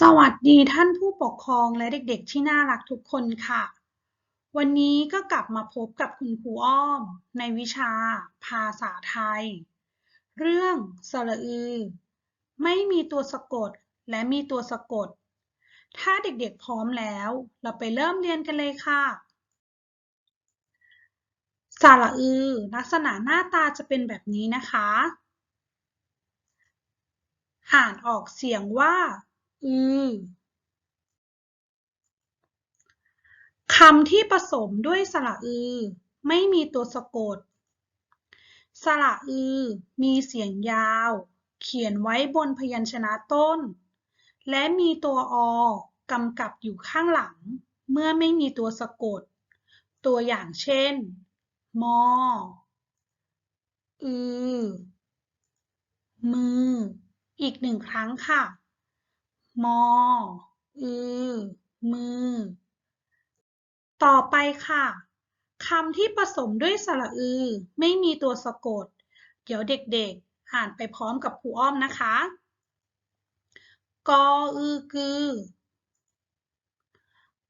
สวัสดีท่านผู้ปกครองและเด็กๆ ที่น่ารักทุกคนค่ะ วันนี้ก็กลับมาพบกับคุณครูอ้อม ในวิชา ภาษาไทย เรื่องสระอือ ไม่มีตัวสะกดและมีตัวสะกด ถ้าเด็กๆพร้อมแล้ว เราไปเริ่มเรียนกันเลยค่ะสระอือ ลักษณะหน้าตาจะเป็นแบบนี้นะคะ อ่านออกเสียงว่า อืคำที่ผสมด้วยสระอือ ไม่มีตัวสะกด สระอือ มีเสียงยาว เขียนไว้บนพยัญชนะต้น และมีตัวอ กำกับอยู่ข้างหลัง เมื่อไม่มีตัวสะกด ตัวอย่างเช่น มอ อือ มือ อีกหนึ่งครั้งค่ะ มอ อือ มือ ต่อไปค่ะคำที่ผสมด้วยสระอือ ไม่มีตัวสะกด เดี๋ยวเด็กๆ อ่านไปพร้อมกับครูอ้อมนะคะ กออือคือ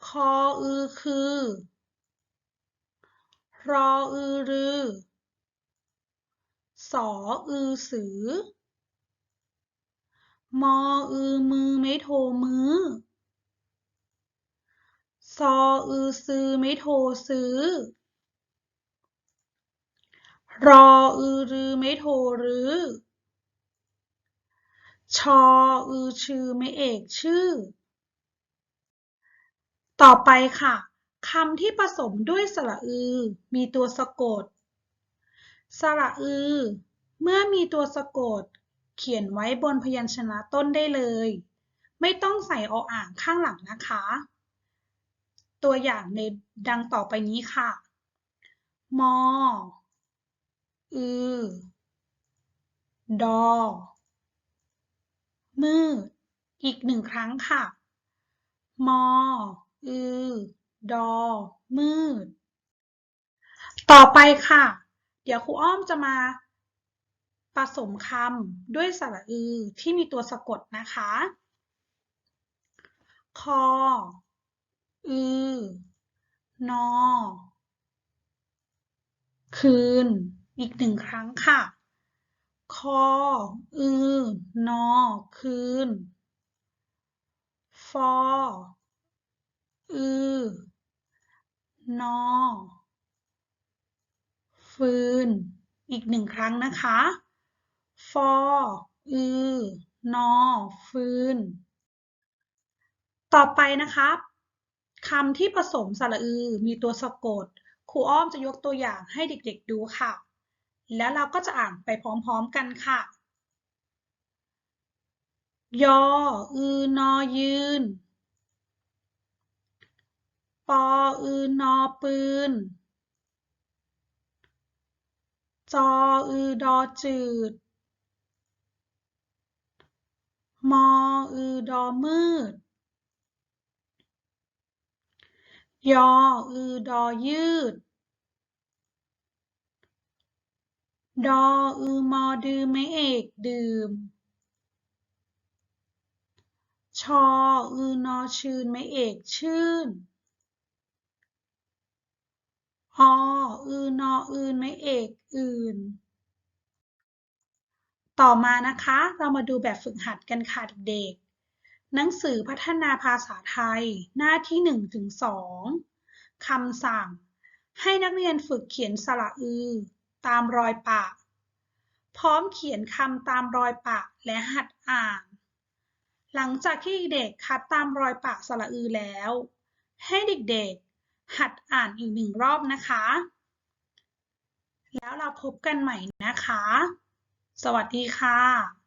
คออือคือ รออือรือ สออือสือ มออือมือไม่โทมือซออือซื้อไม่โทซื้อ รออือรือไม่โทรือชออือชื่อไม่เอกชื่อ ต่อไปค่ะคำที่ผสมด้วยสระอือ มีตัวสะกด สระอือ เมื่อมีตัวสะกด เขียนไว้บนพยัญชนะต้นได้เลย ไม่ต้องใส่ออ่างข้างหลังนะคะ ตัวอย่างในดังต่อไปนี้ค่ะ มอ อือ ดอ มืด อีกหนึ่งครั้งค่ะ มอ อือ ดอ มืด ต่อไปค่ะ เดี๋ยวครูอ้อมจะมา ผสมคำด้วยสระอือที่มีตัวสะกดนะคะ คอ อือ นอ คืน อีกหนึ่งครั้งค่ะ คอ อือ นอ คืน ฟอ อือ นอ ฟืน อีกหนึ่งครั้งนะคะ อือนอฟืน ต่อไปนะคะคำที่ผสมสระอือ มีตัวสะกด ครูอ้อมจะยกตัวอย่างให้เด็กๆดูค่ะ แล้วเราก็จะอ่านไปพร้อมๆกันค่ะ ยอ อือนอยืน ปอ อือนอปืน จอ อือดอจืด มออือดอมืด ยออือดอยืด ดออือมอดือไม่เอกดื่ม ชออือนอชื่นไม่เอกชื่น ออือนออื่นไม่เอกอื่น ต่อมานะคะเรามาดูแบบฝึกหัดกันค่ะเด็กๆหนังสือพัฒนาภาษาไทย หน้าที่1ถึง2คำสั่ง ให้นักเรียนฝึกเขียนสระอือ ตามรอยปะ พร้อมเขียนคำตามรอยปะและหัดอ่าน หลังจากที่เด็กคัดตามรอยปะสระอือแล้ว ให้เด็กๆ หัดอ่านอีกหนึ่งรอบนะคะ แล้วเราพบกันใหม่นะคะ สวัสดีค่ะ